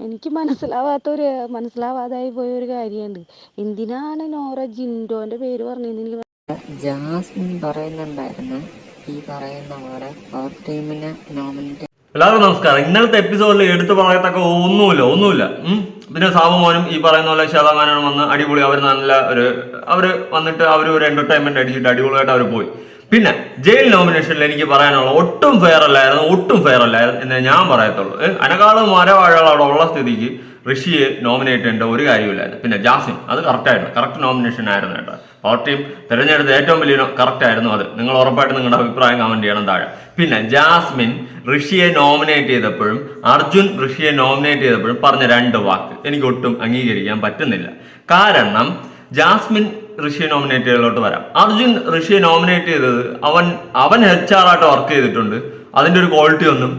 എനിക്ക് മനസ്സിലാവാത്തൊരു മനസ്സിലാവാതായി പോയ ഒരു കാര്യമുണ്ട്. എന്തിനാണ് നോറ ജിൻഡോന്റെ പേര് പറഞ്ഞതെന്ന് എനിക്ക് ജാസ്മിൻ പറയുന്നുണ്ടായിരുന്നു. ഈ പറയുന്ന പോലെ പവർ ടീമിനെ നോമിനേറ്റ് എല്ലാവർക്കും നമസ്കാരം. ഇന്നലത്തെ എപ്പിസോഡിൽ എടുത്തു പറയത്തക്ക ഒന്നുമില്ല ഒന്നുമില്ല. ഉം. പിന്നെ സാബുമോനും ഈ പറയുന്ന പോലെ ശതമാനം വന്ന് അടിപൊളി അവർ നല്ല ഒരു അവർ വന്നിട്ട് അവർ ഒരു എന്റർടൈൻമെന്റ് അടിച്ചിട്ട് അടിപൊളിയായിട്ട് അവർ പോയി. പിന്നെ ജയിൽ നോമിനേഷനിൽ എനിക്ക് പറയാനുള്ള ഒട്ടും ഫെയർ അല്ലായിരുന്നു ഒട്ടും ഫെയർ അല്ലായിരുന്നു എന്ന് ഞാൻ പറയത്തുള്ളൂ. അനകാളും മരവാഴകൾ അവിടെ ഉള്ള സ്ഥിതിക്ക് ഋഷിയെ നോമിനേറ്റ് ചെയ്യേണ്ട ഒരു കാര്യമില്ലായിരുന്നു പിന്നെ ജാസിം അത് കറക്റ്റായിരുന്നു കറക്റ്റ് നോമിനേഷൻ ആയിരുന്നു കേട്ടോ. പാർട്ടിയും തിരഞ്ഞെടുത്ത ഏറ്റവും വലിയ കറക്റ്റ് ആയിരുന്നു അത്. നിങ്ങൾ ഉറപ്പായിട്ട് നിങ്ങളുടെ അഭിപ്രായം കമന്റ് ചെയ്യണം താഴെ. പിന്നെ ജാസ്മിൻ ഋഷിയെ നോമിനേറ്റ് ചെയ്തപ്പോഴും അർജുൻ ഋഷിയെ നോമിനേറ്റ് ചെയ്തപ്പോഴും പറഞ്ഞ രണ്ട് വാക്ക് എനിക്ക് ഒട്ടും അംഗീകരിക്കാൻ പറ്റുന്നില്ല. കാരണം ജാസ്മിൻ നോമിനേറ്റ് ചെയ്തതിലോട്ട് വരാം. അർജുൻ ഋഷിയെ നോമിനേറ്റ് ചെയ്തത് അവൻ അവൻ എച്ച് ആർ ആയിട്ട് വർക്ക് ചെയ്തിട്ടുണ്ട്. അതിന്റെ ഒരു ക്വാളിറ്റി ഒന്നും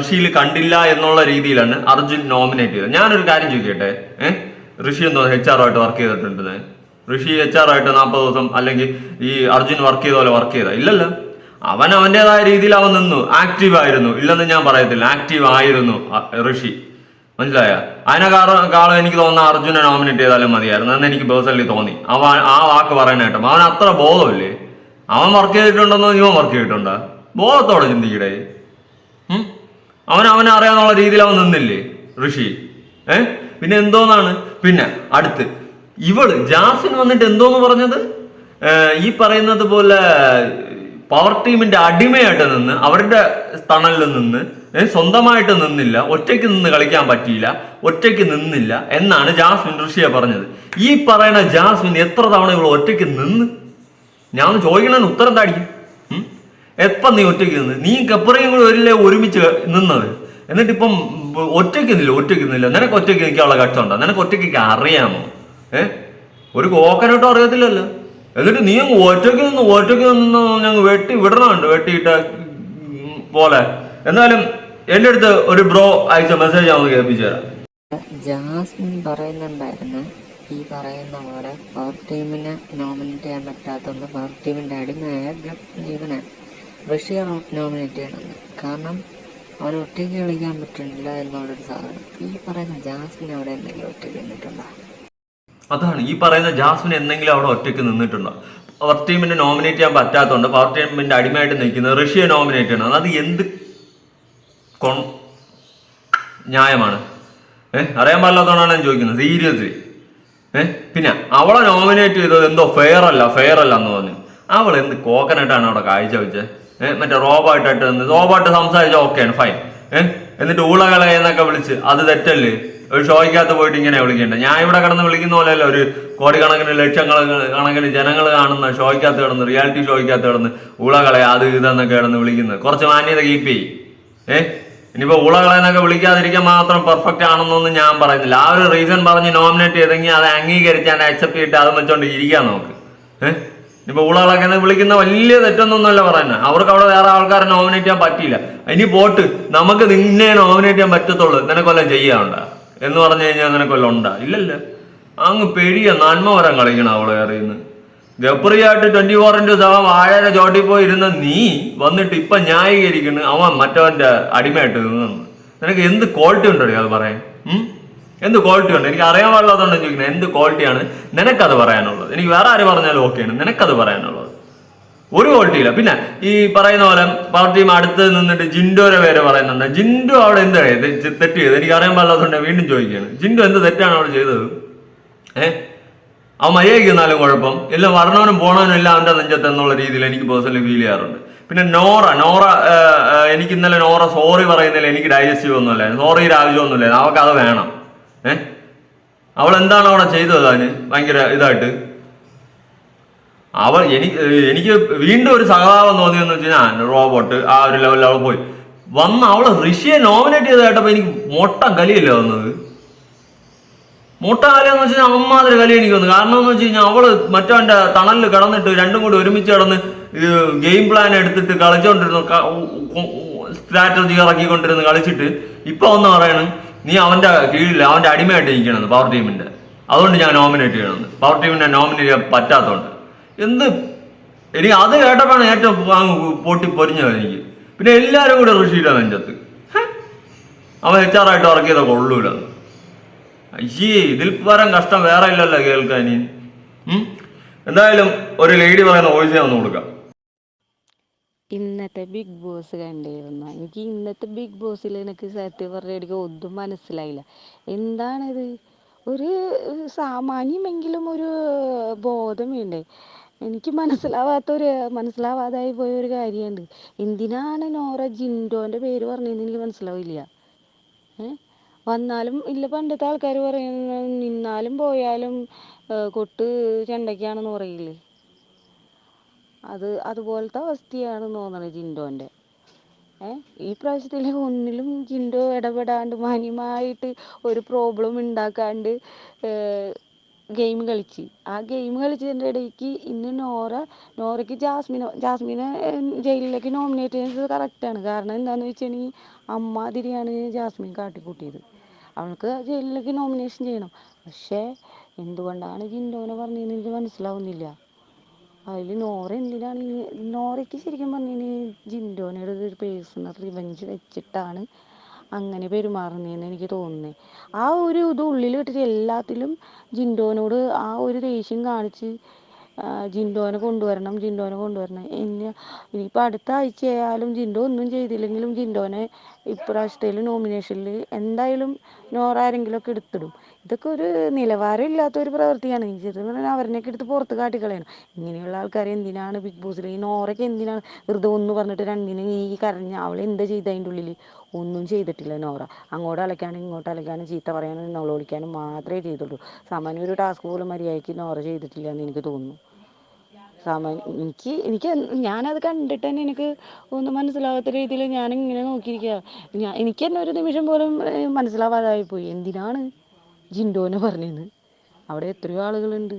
ഋഷിയിൽ കണ്ടില്ല എന്നുള്ള രീതിയിലാണ് അർജുൻ നോമിനേറ്റ് ചെയ്തത്. ഞാനൊരു കാര്യം ചോദിക്കട്ടെ? ഏഹ് ഋഷി എന്തോ എച്ച് ആർ ആയിട്ട് വർക്ക് ചെയ്തിട്ടുണ്ട് ഋഷി എച്ച് ആർ ആയിട്ട് നാൽപ്പത് ദിവസം അല്ലെങ്കിൽ ഈ അർജുൻ വർക്ക് ചെയ്ത പോലെ വർക്ക് ചെയ്ത? ഇല്ലല്ലോ. അവൻ അവന്റെതായ രീതിയിൽ അവൻ നിന്നു. ആക്റ്റീവ് ആയിരുന്നു. ഇല്ലെന്ന് ഞാൻ പറയത്തില്ല. ആക്റ്റീവ് ആയിരുന്നു ഋഷി. മനസ്സിലായ? കാലം എനിക്ക് തോന്നുന്ന അർജുനെ നോമിനേറ്റ് ചെയ്താലും മതിയായിരുന്നു. എന്ന് എനിക്ക് പേഴ്സണലി തോന്നി. അവൻ ആ വാക്ക് പറയാനായിട്ടും അവൻ അത്ര ബോധമില്ലേ? അവൻ വർക്ക് ചെയ്തിട്ടുണ്ടെന്നോ ഇവൻ വർക്ക് ചെയ്തിട്ടുണ്ടോ? ബോധത്തോടെ ചിന്തിക്കടേ? അവൻ അവനെ അറിയാന്നുള്ള രീതിയിൽ അവൻ നിന്നില്ലേ? ഋഷി. ഏ? പിന്നെ എന്തോന്നാണ്? പിന്നെ അടുത്ത്. ഇവൾ ജാസിൻ വന്നിട്ട് എന്തോന്ന് പറഞ്ഞത്? ഈ പറയുന്നത് പോലെ പവർ ടീമിന്റെ അടിമയായിട്ട് നിന്ന് അവരുടെ തണലിൽ നിന്ന് സ്വന്തമായിട്ട് നിന്നില്ല ഒറ്റയ്ക്ക് നിന്ന് കളിക്കാൻ പറ്റിയില്ല ഒറ്റയ്ക്ക് നിന്നില്ല എന്നാണ് ജാസ്മിൻ ഋഷിയെ പറഞ്ഞത്. ഈ പറയുന്ന ജാസ്മിൻ എത്ര തവണ ഇവൾ ഒറ്റയ്ക്ക് നിന്ന്? ഞാൻ ഒന്ന് ചോദിക്കണമെന്ന് ഉത്തരം താടിക്കും? എപ്പം നീ ഒറ്റയ്ക്ക് നിന്ന്? നീ കപ്പറയും കൂടെ ഒരില്ലേ ഒരുമിച്ച് നിന്നത്? എന്നിട്ട് ഇപ്പം ഒറ്റയ്ക്ക് നിന്നില്ല? ഒറ്റയ്ക്ക് നിന്നില്ല. നിനക്ക് ഒറ്റയ്ക്ക് നിൽക്കാനുള്ള കഷ്ടമുണ്ടോ? നിനക്ക് ഒറ്റയ്ക്ക് അറിയാമോ? ഏ? ഒരു കോക്കനോട്ടോ അറിയത്തില്ലല്ലോ. എന്നിട്ട് നീ ഒറ്റയ്ക്ക് നിന്ന് ഒറ്റയ്ക്ക് നിന്ന് ഞങ്ങൾ വെട്ടി വിടണമുണ്ട് വെട്ടിയിട്ട് പോലെ. എന്നാലും എന്റെ അടുത്ത് ഒരു ബ്രോ അയച്ച മെസ്സേജ് ഞാൻ കേൾപ്പിച്ചു തരാം. ജാസ്മിൻ പറയുന്നുണ്ടായിരുന്നു ഈ പറയുന്ന പോലെ പവർ ടീമിനെ നോമിനേറ്റ് ചെയ്യാൻ പറ്റാത്തതുകൊണ്ട് പവർ ടീമിന്റെ അടിമയായ ഇവനെ ഋഷിയെ നോമിനേറ്റ് ചെയ്യണമെന്ന് കാരണം അവൻ ഒറ്റയ്ക്ക് കളിക്കാൻ പറ്റുന്നില്ല എന്നുള്ളൊരു സാധനം. ഈ പറയുന്ന ജാസ്മിൻ അവിടെ എന്തെങ്കിലും ഒറ്റയ്ക്ക് നിന്നിട്ടുണ്ടോ? അതാണ് ഈ പറയുന്ന ജാസ്മിൻ എന്തെങ്കിലും അവിടെ ഒറ്റയ്ക്ക് നിന്നിട്ടുണ്ടോ? പവർ ടീമിനെ നോമിനേറ്റ് ചെയ്യാൻ പറ്റാത്തതുകൊണ്ട് പവർ ടീമിന്റെ അടിമയായിട്ട് നിൽക്കുന്നത് ഋഷിയെ നോമിനേറ്റ് ചെയ്യണം. അത് എന്ത് കൊൺ ന്യായമാണ്. ഏഹ് അറിയാൻ പാടില്ലാത്തതുകൊണ്ടാണ് ഞാൻ ചോദിക്കുന്നത്. സീരിയസ്ലി ഏഹ് പിന്നെ അവളെ നോമിനേറ്റ് ചെയ്തത് എന്തോ ഫെയർ അല്ല ഫെയർ അല്ല എന്ന് പറഞ്ഞു. അവൾ എന്ത് കോക്കനായിട്ടാണ് അവിടെ കാഴ്ച വെച്ചത് ഏഹ് മറ്റേ റോബോട്ടായിട്ട് എന്ത് റോബോട്ട് സംസാരിച്ചാൽ ഓക്കെയാണ് ഫൈൻ ഏഹ് എന്നിട്ട് ഊളകളെ എന്നൊക്കെ വിളിച്ച് അത് തെറ്റല്ലേ? ഒരു ഷോയ്ക്കകത്ത് പോയിട്ട് ഇങ്ങനെ വിളിക്കേണ്ട? ഞാൻ ഇവിടെ കിടന്ന് വിളിക്കുന്ന പോലെ അല്ല ഒരു കോടിക്കണക്കിന് ലക്ഷങ്ങൾ കണക്കിന് ജനങ്ങൾ കാണുന്ന ഷോയ്ക്കകത്ത് കിടന്ന് റിയാലിറ്റി ഷോയ്ക്കകത്ത് കിടന്ന് ഊളകളെ അത് ഇതെന്നൊക്കെ കിടന്ന് വിളിക്കുന്നത്. കുറച്ച് മാന്യത കീപ്പ് ചെയ്യും. ഏഹ് ഇനിയിപ്പോ ഊളകളെന്നൊക്കെ വിളിക്കാതിരിക്കാൻ മാത്രം പെർഫെക്റ്റ് ആണെന്നൊന്നും ഞാൻ പറയുന്നില്ല. ആ ഒരു റീസൺ പറഞ്ഞ് നോമിനേറ്റ് ചെയ്തെങ്കിൽ അത് അംഗീകരിച്ച് അതിനെ അക്സെപ്റ്റ് ചെയ്തിട്ട് അത് വെച്ചോണ്ട് ഇരിക്കാൻ നോക്ക് ഏഹ് ഇനിയിപ്പോ ഉളകളൊക്കെ വിളിക്കുന്ന വലിയ തെറ്റൊന്നൊന്നുമല്ല പറയുന്നത് അവർക്ക് അവിടെ വേറെ ആൾക്കാരെ നോമിനേറ്റ് ചെയ്യാൻ പറ്റിയില്ല. ഇനി പോട്ട് നമുക്ക് നിന്നെ നോമിനേറ്റ് ചെയ്യാൻ പറ്റത്തുള്ളൂ. നിനക്കൊല്ലം ചെയ്യാറുണ്ട എന്ന് പറഞ്ഞു കഴിഞ്ഞാൽ നിനക്കൊല്ലം ഉണ്ടാ? ഇല്ലല്ലോ. അങ്ങ് പെരിയ നന്മ വരം കളിക്കണം അവളെ അറിയുന്നത് ഗപ്രിയായിട്ട് ട്വന്റി ഫോർ ഇന്റു സെവൻ വാഴയുടെ ചോട്ടിൽ പോയി ഇരുന്ന നീ വന്നിട്ട് ഇപ്പൊ ന്യായീകരിക്കുന്നു അവൻ മറ്റവന്റെ അടിമയായിട്ട് നിന്നു. നിനക്ക് എന്ത് ക്വാളിറ്റി ഉണ്ടോ അത് പറയാൻ? എന്ത് ക്വാളിറ്റി ഉണ്ട്? എനിക്ക് അറിയാൻ പാടില്ലാത്തതുകൊണ്ട് ചോദിക്കുന്നത്. എന്ത് ക്വാളിറ്റിയാണ് നിനക്കത് പറയാനുള്ളത്. എനിക്ക് വേറെ ആര് പറഞ്ഞാലും ഓക്കെയാണ് നിനക്കത് പറയാനുള്ളത്. ഒരു ക്വാളിറ്റി ഇല്ല. പിന്നെ ഈ പറയുന്ന പോലെ പാർട്ടിയും അടുത്ത് നിന്നിട്ട് ജിൻഡോരെ പേര് പറയുന്നുണ്ട്. ജിൻഡോ അവിടെ എന്ത് തെറ്റ് ചെയ്തത് എനിക്ക് അറിയാൻ പാടില്ലാത്തതുകൊണ്ട് വീണ്ടും ചോദിക്കുകയാണ്. ജിൻഡോ എന്ത് തെറ്റാണ് അവിടെ ചെയ്തത്? ഏഹ് അവൻ മര്യാദയ്ക്ക് എന്നാലും കുഴപ്പം. എല്ലാം വരണവനും പോണവനും എല്ലാം അവന്റെ നെഞ്ചത്ത് എന്നുള്ള രീതിയിൽ എനിക്ക് പേഴ്സണലി ഫീൽ ചെയ്യാറുണ്ട്. പിന്നെ നോറ നോറ എനിക്ക് ഇന്നലെ നോറ സോറി പറയുന്നില്ല എനിക്ക് ഡൈജസ്റ്റീവ് ഒന്നുമില്ല സോറിയുടെ ആവശ്യമൊന്നുമില്ല അവൾക്ക് അത് വേണം. ഏഹ് അവൾ എന്താണ് അവിടെ ചെയ്തത് അതിന്? ഭയങ്കര ഇതായിട്ട്. അവൾ എനിക്ക് എനിക്ക് വീണ്ടും ഒരു സഹതാപം തോന്നിയെന്ന് വെച്ച് കഴിഞ്ഞാൽ റോബോട്ട് ആ ഒരു ലെവലിൽ അവൾ പോയി. വന്ന് അവൾ ഋഷിയെ നോമിനേറ്റ് ചെയ്തതായിട്ടപ്പോൾ എനിക്ക് മൊട്ട കലിയല്ലേ വന്നത്? മുട്ട എന്ന് വെച്ച് കഴിഞ്ഞാൽ അമ്മാതിരി കലി എനിക്ക് വന്നു കാരണം എന്ന് വെച്ച് കഴിഞ്ഞാൽ അവൾ മറ്റവന്റെ തണലിൽ കടന്നിട്ട് രണ്ടും കൂടി ഒരുമിച്ച് കടന്ന് ഗെയിം പ്ലാൻ എടുത്തിട്ട് കളിച്ചോണ്ടിരുന്നു സ്ട്രാറ്റജി ഇറക്കിക്കൊണ്ടിരുന്ന് കളിച്ചിട്ട്. ഇപ്പൊ ഒന്ന് പറയണം? നീ അവന്റെ കീഴിൽ അവന്റെ അടിമയായിട്ട് ഇരിക്കണമെന്ന് പവർ ടീമിന്റെ അതുകൊണ്ട് ഞാൻ നോമിനേറ്റ് ചെയ്യണമെന്ന് പവർ ടീമിന്റെ നോമിനേറ്റ് ചെയ്യാൻ പറ്റാത്തതുകൊണ്ട് എന്ത്? എനിക്ക് അത് കേട്ടപ്പോഴാണ് ഏറ്റവും പൊട്ടി പൊരിഞ്ഞത് എനിക്ക്. പിന്നെ എല്ലാവരും കൂടെ ഋഷിയുടെ നെഞ്ചത്ത്? അവൻ എച്ച് ആർ ആയിട്ട് ഇറക്കിയത് കൊള്ളൂല അയ്യേ ഇതിൽ പരം കഷ്ടം വേറെ ഇല്ലല്ലോ കേൾക്കാൻ? എന്തായാലും ഒരു ലേഡി പറയുന്ന വോയിസ് ഞാൻ ഒന്ന് കൊടുക്കാം. ഇന്നത്തെ ബിഗ് ബോസ് കണ്ടിരുന്നു? എനിക്ക് ഇന്നത്തെ ബിഗ് ബോസിൽ എനിക്ക് സത്യം പറഞ്ഞ ഒന്നും മനസ്സിലായില്ല. എന്താണിത്? ഒരു സാമാന്യമെങ്കിലും ഒരു ബോധം വേണ്ടേ എനിക്ക് മനസ്സിലാവാത്തൊരു മനസ്സിലാവാതായി പോയ ഒരു കാര്യമുണ്ട്. എന്തിനാണ് നോറ ജിൻഡോന്റെ പേര് പറഞ്ഞതെന്ന് എനിക്ക് മനസ്സിലാവില്ല. ഏ? വന്നാലും ഇല്ല പണ്ടത്തെ ആൾക്കാർ പറയുന്ന നിന്നാലും പോയാലും കൊട്ട് ചെണ്ടയ്ക്കാണെന്ന് പറയില്ലേ? അത് അതുപോലത്തെ അവസ്ഥയാണ് തോന്നണത് ജിൻഡോന്റെ ഈ പ്രാവശ്യത്തിൽ ഒന്നിലും ജിൻഡോ ഇടപെടാണ്ട് മാന്യമായിട്ട് ഒരു പ്രോബ്ലം ഉണ്ടാക്കാണ്ട് ഗെയിം കളിച്ച്. ആ ഗെയിം കളിച്ചതിന്റെ ഇടയ്ക്ക് ഇന്ന് നോറ നോറയ്ക്ക് ജാസ്മിനെ ജാസ്മിനെ ജയിലിലേക്ക് നോമിനേറ്റ് ചെയ്യുന്നത് കറക്റ്റാണ് കാരണം എന്താണെന്ന് വെച്ചിട്ടുണ്ടെങ്കിൽ അമ്മാതിരിയാണ് ജാസ്മിൻ കാട്ടിക്കൂട്ടിയത്. അവൾക്ക് ജയിലിലേക്ക് നോമിനേഷൻ ചെയ്യണം. പക്ഷേ എന്തുകൊണ്ടാണ് ജിൻഡോനെ പറഞ്ഞതെന്ന് എനിക്ക് മനസ്സിലാവുന്നില്ല. അതിൽ നോറ എന്തിനാണ് നോറയ്ക്ക് ശരിക്കും പറഞ്ഞു ജിൻഡോനോട് ഒരു പേഴ്സണൽ റിവഞ്ച് വെച്ചിട്ടാണ് അങ്ങനെ പെരുമാറുന്നതെന്ന് എനിക്ക് തോന്നുന്നത് ആ ഒരു ഇത് ഉള്ളിൽ ഇട്ടിട്ട് എല്ലാത്തിലും ജിൻഡോനോട് ആ ഒരു ദേഷ്യം കാണിച്ച് ജിൻഡോനെ കൊണ്ടുവരണം ജിൻഡോനെ കൊണ്ടുവരണം. എന്നെ ഇനിയിപ്പോൾ അടുത്ത ആഴ്ചയായാലും ജിൻഡോ ഒന്നും ചെയ്തില്ലെങ്കിലും ജിൻഡോനെ ഇപ്രാവശ്യത്തേൽ നോമിനേഷനിൽ എന്തായാലും നോറ ആരെങ്കിലുമൊക്കെ എടുത്തിടും. ഇതൊക്കെ ഒരു നിലവാരം ഇല്ലാത്ത ഒരു പ്രവൃത്തിയാണ് ശരിക്കും പറഞ്ഞാൽ അവരിനൊക്കെ എടുത്ത് പുറത്ത് കാട്ടിക്കളയണം. ഇങ്ങനെയുള്ള ആൾക്കാരെ എന്തിനാണ് ബിഗ് ബോസിൽ ഈ നോറയ്ക്ക് എന്തിനാണ് വെറുതെ ഒന്ന് പറഞ്ഞിട്ട് രണ്ടിനും ഈ കരഞ്ഞ അവൾ എന്താ ചെയ്ത അതിന്റെ ഉള്ളിൽ ഒന്നും ചെയ്തിട്ടില്ല നോറ. അങ്ങോട്ട് അലക്കാനും ഇങ്ങോട്ട് അലക്കാനും ചീത്ത പറയാനും നൊളോളിക്കാനും മാത്രമേ ചെയ്തുള്ളൂ. സാമാന്യ ഒരു ടാസ്ക് പോലും മര്യാദയ്ക്ക് നോറ ചെയ്തിട്ടില്ല എന്ന് എനിക്ക് തോന്നുന്നു. സാമാന്യ എനിക്ക് എനിക്ക് ഞാനത് കണ്ടിട്ട് തന്നെ എനിക്ക് ഒന്നും മനസ്സിലാവാത്ത രീതിയിൽ ഞാനിങ്ങനെ നോക്കിയിരിക്കുക ഞാൻ എനിക്ക് തന്നെ ഒരു നിമിഷം പോലും മനസ്സിലാവാതായി പോയി എന്തിനാണ് ജിൻഡോനെ പറഞ്ഞെന്ന് അവിടെ എത്രയോ ആളുകളുണ്ട്.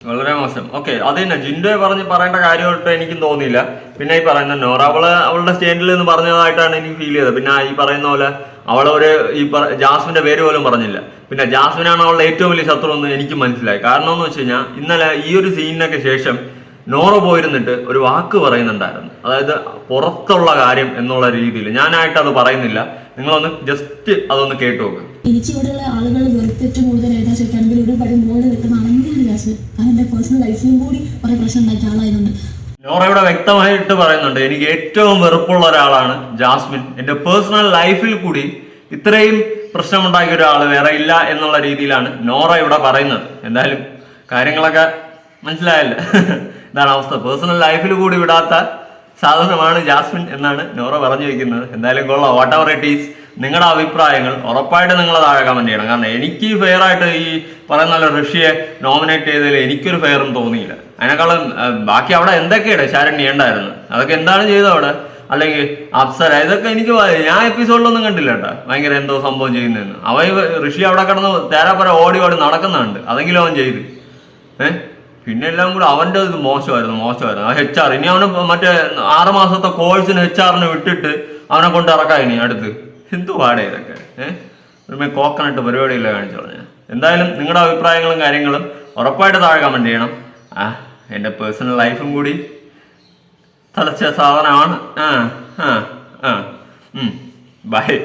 വളരെ മോശം. ഓക്കെ അത് തന്നെ. ജിൻഡോയെ പറഞ്ഞ് പറയേണ്ട കാര്യമായിട്ട് എനിക്കും തോന്നിയില്ല. പിന്നെ ഈ പറയുന്ന നോറ അവൾ അവളുടെ സ്റ്റേൻഡിൽ നിന്ന് പറഞ്ഞതായിട്ടാണ് എനിക്ക് ഫീൽ ചെയ്തത്. പിന്നെ ഈ പറയുന്ന പോലെ അവളൊരു ഈ ജാസ്മിന്റെ പേര് പോലും പറഞ്ഞില്ല. പിന്നെ ജാസ്മിനാണ് അവളുടെ ഏറ്റവും വലിയ ശത്രു എന്ന് എനിക്ക് മനസ്സിലായി. കാരണം എന്ന് വെച്ച് കഴിഞ്ഞാൽ ഇന്നലെ ഈ ഒരു സീനിനൊക്കെ ശേഷം നോറ പോയിരുന്നിട്ട് ഒരു വാക്ക് പറയുന്നുണ്ടായിരുന്നു. അതായത് പുറത്തുള്ള കാര്യം എന്നുള്ള രീതിയിൽ. ഞാനായിട്ട് അത് പറയുന്നില്ല. നിങ്ങളൊന്ന് ജസ്റ്റ് അതൊന്ന് കേട്ടു നോക്ക്. എനിക്ക് ഇവിടെയുള്ള ആളുകൾ വെറുത്തിട്ട് കൂടുതൽ എഴുതാൻ ശ്രമിക്കുകയാണെങ്കിൽ മുകളിൽ കാരണം എന്റെ പേഴ്സണൽ ലൈഫിലും കൂടി കുറേ പ്രശ്നം ഉണ്ടാക്കിയ ആളായതുകൊണ്ട്. നോറ ഇവിടെ വ്യക്തമായിട്ട് പറയുന്നുണ്ട് എനിക്ക് ഏറ്റവും വെറുപ്പുള്ള ഒരാളാണ് ജാസ്മിൻ. എന്റെ പേഴ്സണൽ ലൈഫിൽ കൂടി ഇത്രയും പ്രശ്നമുണ്ടാക്കിയ ഒരാൾ വേറെ ഇല്ല എന്നുള്ള രീതിയിലാണ് നോറ ഇവിടെ പറയുന്നത്. എന്തായാലും കാര്യങ്ങളൊക്കെ മനസ്സിലായല്ലോ. ഇതാണ് അവസ്ഥ പേഴ്സണൽ ലൈഫിൽ കൂടി വിടാത്ത സാധനമാണ് ജാസ്മിൻ എന്നാണ് നോറ പറഞ്ഞു വെക്കുന്നത്. എന്തായാലും കൊള്ളാം. വാട്ട് എവർ ഇറ്റ് ഈസ് നിങ്ങളുടെ അഭിപ്രായങ്ങൾ ഉറപ്പായിട്ട് നിങ്ങൾ താഴെ കമന്റ് ചെയ്യണം. കാരണം എനിക്ക് ഫെയർ ആയിട്ട് ഈ പറയുന്ന പോലെ ഋഷിയെ നോമിനേറ്റ് ചെയ്തതിൽ എനിക്കൊരു ഫെയറും തോന്നിയില്ല. അതിനേക്കാളും ബാക്കി അവിടെ എന്തൊക്കെയാണ് ശരണ്യ ഉണ്ടായിരുന്നു. അതൊക്കെ എന്താണ് ചെയ്തത് അവിടെ? അല്ലെങ്കിൽ അപ്സര ഇതൊക്കെ എനിക്ക് ഞാൻ എപ്പിസോഡിലൊന്നും കണ്ടില്ല കേട്ടോ. ഭയങ്കര എന്തോ സംഭവം ചെയ്യുന്നതെന്ന്. അവൻ ഋഷി അവിടെ കിടന്ന് തേരാപ്പര ഓടി ഓടി നടക്കുന്നുണ്ട്. അതെങ്കിലും അവൻ ചെയ്ത്. ഏഹ് പിന്നെ എല്ലാം കൂടെ അവന്റെ ഇത് മോശമായിരുന്നു മോശമായിരുന്നു. ആ എച്ച് ആർ ഇനി അവന് മറ്റേ ആറ് മാസത്തെ കോഴ്സിന് എച്ച് ആറിന് വിട്ടിട്ട് അവനെ കൊണ്ട് ഇറക്കാം ഇനി അടുത്ത്. എന്തു പാടേ ഇതൊക്കെ? ഏഹ് കോക്കനട്ട് പരിപാടിയില്ല കാണിച്ചു പറഞ്ഞ. എന്തായാലും നിങ്ങളുടെ അഭിപ്രായങ്ങളും കാര്യങ്ങളും ഉറപ്പായിട്ട് താഴെ കമന്റ് ചെയ്യണം. ആ എന്റെ പേഴ്സണൽ ലൈഫും കൂടി തലച്ച സാധനമാണ്. ആ ആ ആ. ബൈ